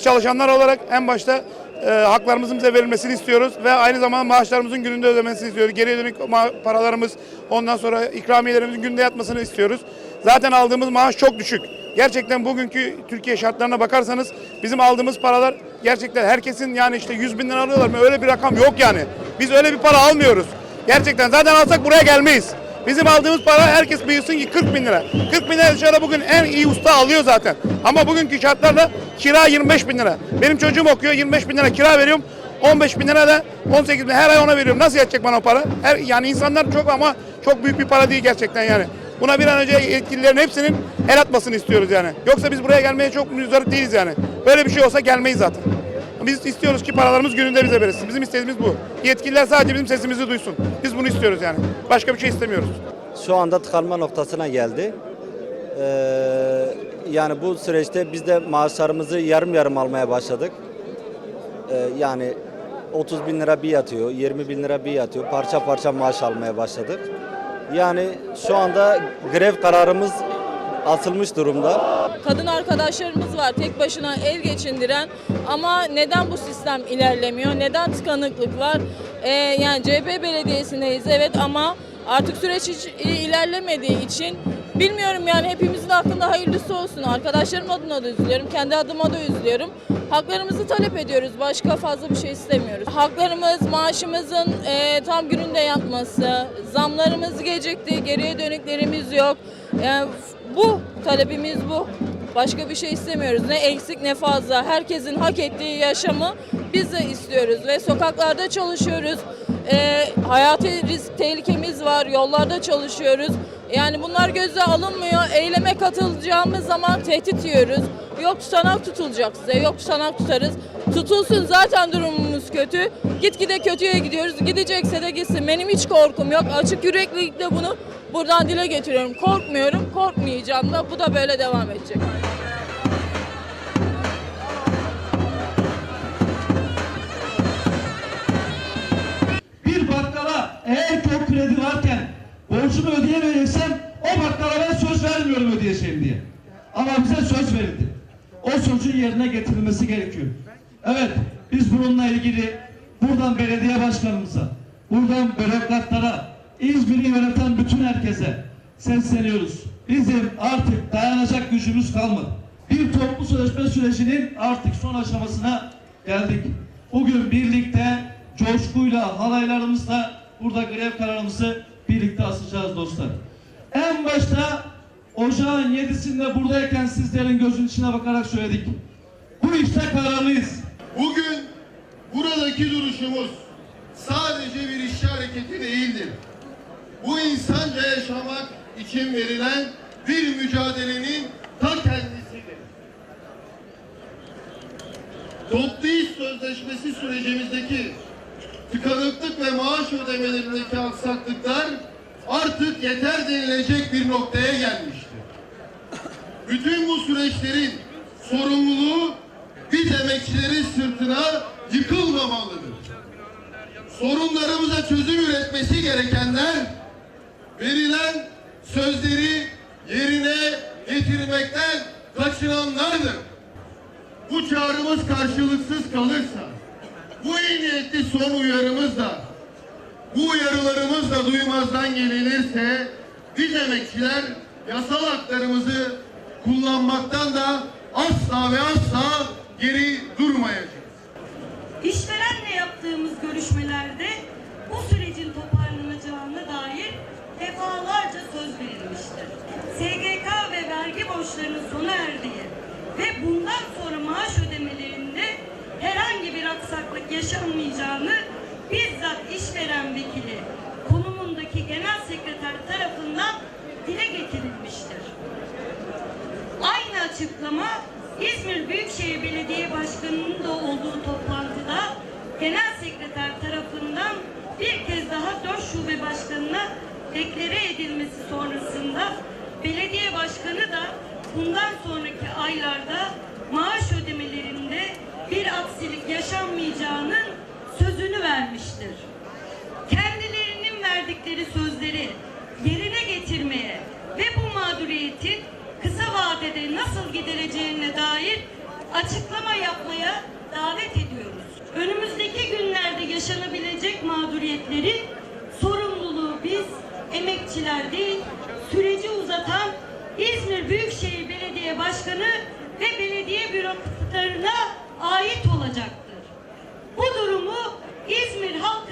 çalışanlar olarak en başta e, haklarımızın bize verilmesini istiyoruz ve aynı zamanda maaşlarımızın gününde ödemesini istiyoruz. Geriye dönük paralarımız ondan sonra ikramiyelerimizin günde yatmasını istiyoruz. Zaten aldığımız maaş çok düşük. Gerçekten bugünkü Türkiye şartlarına bakarsanız bizim aldığımız paralar gerçekten herkesin yani işte 100 bin lira alıyorlar mı öyle bir rakam yok yani. Biz öyle bir para almıyoruz. Gerçekten zaten alsak buraya gelmeyiz. Bizim aldığımız para herkes bilsin ki 40 bin lira. 40 bin lira dışarıda bugün en iyi usta alıyor zaten. Ama bugünkü şartlarla kira 25 bin lira. Benim çocuğum okuyor 25 bin lira kira veriyorum. 15 bin lira da 18 bin her ay ona veriyorum. Nasıl yetecek bana o para? Her, yani insanlar çok ama çok büyük bir para değil gerçekten yani. Buna bir an önce yetkililerin hepsinin el atmasını istiyoruz yani. Yoksa biz buraya gelmeye çok müzdarip değiliz yani. Böyle bir şey olsa gelmeyiz zaten. Biz istiyoruz ki paralarımız gününde bize verilsin. Bizim istediğimiz bu. Yetkililer sadece bizim sesimizi duysun. Biz bunu istiyoruz yani. Başka bir şey istemiyoruz. Şu anda tıkanma noktasına geldi. Ee, yani bu süreçte biz de maaşlarımızı yarım yarım almaya başladık. Ee, yani 30 bin lira bir yatıyor, 20 bin lira bir yatıyor. Parça parça maaş almaya başladık. Yani şu anda grev kararımız atılmış durumda. Kadın arkadaşlarımız var tek başına ev geçindiren ama neden bu sistem ilerlemiyor? Neden tıkanıklık var? Ee, yani CHP belediyesindeyiz evet ama artık süreç hiç ilerlemediği için bilmiyorum yani hepimizin hakkında hayırlısı olsun. Arkadaşlarım adına da üzülüyorum, kendi adıma da üzülüyorum. Haklarımızı talep ediyoruz. Başka fazla bir şey istemiyoruz. Haklarımız, maaşımızın e, tam gününde yatması, zamlarımız gecikti, geriye dönüklerimiz yok. Yani bu talebimiz bu. Başka bir şey istemiyoruz. Ne eksik ne fazla. Herkesin hak ettiği yaşamı biz de istiyoruz ve sokaklarda çalışıyoruz. Ee, hayati risk tehlikemiz var. Yollarda çalışıyoruz. Yani bunlar göze alınmıyor. Eyleme katılacağımız zaman tehdit yiyoruz. Yok tutanak tutulacak size. Yok tutanak tutarız. Tutulsun zaten durumumuz kötü. Gitgide kötüye gidiyoruz. Gidecekse de gitsin. Benim hiç korkum yok. Açık yüreklilikle bunu buradan dile getiriyorum. Korkmuyorum. Korkmayacağım da. Bu da böyle devam edecek. Ama bize söz verildi. O sözün yerine getirilmesi gerekiyor. Evet biz bununla ilgili buradan belediye başkanımıza, buradan bürokratlara, İzmir'i yöneten bütün herkese sesleniyoruz. Bizim artık dayanacak gücümüz kalmadı. Bir toplu sözleşme sürecinin artık son aşamasına geldik. Bugün birlikte coşkuyla, halaylarımızla burada grev kararımızı birlikte asacağız dostlar. En başta ocağın yedisinde buradayken sizlerin gözün içine bakarak söyledik. Bu işte kararlıyız. Bugün buradaki duruşumuz sadece bir işçi hareketi değildir. Bu insanca yaşamak için verilen bir mücadelenin ta kendisidir. Toplu iş sözleşmesi sürecimizdeki tıkanıklık ve maaş ödemelerindeki aksaklıklar artık yeter denilecek bir noktaya gelmiştir. Bütün bu süreçlerin sorumluluğu biz emekçilerin sırtına yıkılmamalıdır. Sorunlarımıza çözüm üretmesi gerekenler verilen sözleri yerine getirmekten kaçınanlardır. Bu çağrımız karşılıksız kalırsa, bu iyi niyetli son uyarımız da, bu uyarılarımız da duymazdan gelinirse, biz emekçiler yasal haklarımızı kullanmaktan da asla ve asla geri durmayacağız. İşverenle yaptığımız görüşmelerde bu sürecin toparlanacağına dair defalarca söz verilmiştir. SGK ve vergi borçlarının sona erdiği ve bundan sonra maaş ödemelerinde herhangi bir aksaklık yaşanmayacağını bizzat işveren vekili konumundaki genel sekreter tarafından dile getirilmiştir. Aynı açıklama İzmir Büyükşehir Belediye Başkanı'nın da olduğu toplantıda Genel Sekreter tarafından bir kez daha dört şube başkanına deklare edilmesi sonrasında belediye başkanı da bundan sonraki aylarda maaş ödemelerinde bir aksilik yaşanmayacağının vermiştir kendilerinin verdikleri sözleri yerine getirmeye ve bu mağduriyetin kısa vadede nasıl gidereceğine dair açıklama yapmaya davet ediyoruz. Önümüzdeki günlerde yaşanabilecek mağduriyetlerin sorumluluğu biz emekçiler değil, süreci uzatan İzmir Büyükşehir Belediye Başkanı ve belediye bürokratlarına ait olacaktır. Bu durumu İzmir halkının bilgisine